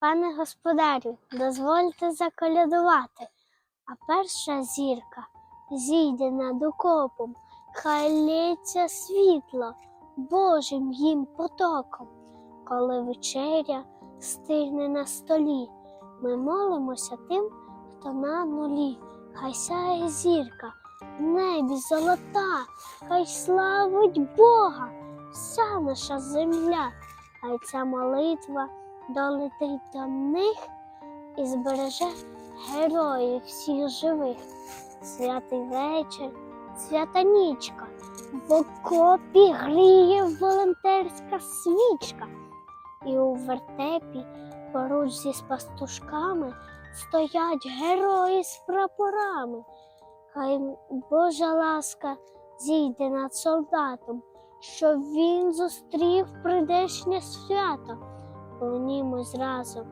Пане господарю, дозвольте заколядувати, а перша зірка зійде над окопом, хай лється світло Божим їм потоком. Коли вечеря стигне на столі, ми молимося тим, хто на нулі, хай сяє зірка, в небі золота, хай славить Бога, вся наша земля, хай ця молитва долетить до них і збереже героїв всіх живих. Святий вечір, свята нічка, в окопі гріє волонтерська свічка, і у вертепі поруч зі пастушками стоять герої з прапорами. Хай Божа ласка зійде над солдатом, щоб він зустрів прийдешнє свято. Разом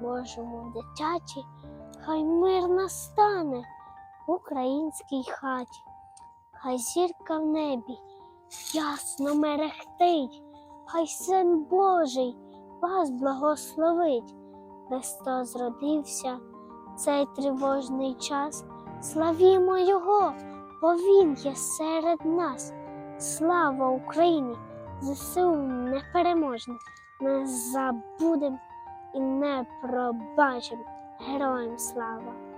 Божому дитяті, хай мир настане в українській хаті, хай зірка в небі ясно мерехтить, хай син Божий вас благословить. Христос зродився цей тривожний час. Славімо Його, бо Він є серед нас. Слава Україні! ЗСУ непереможне. Не забудем і не пробачимо. Героям слава!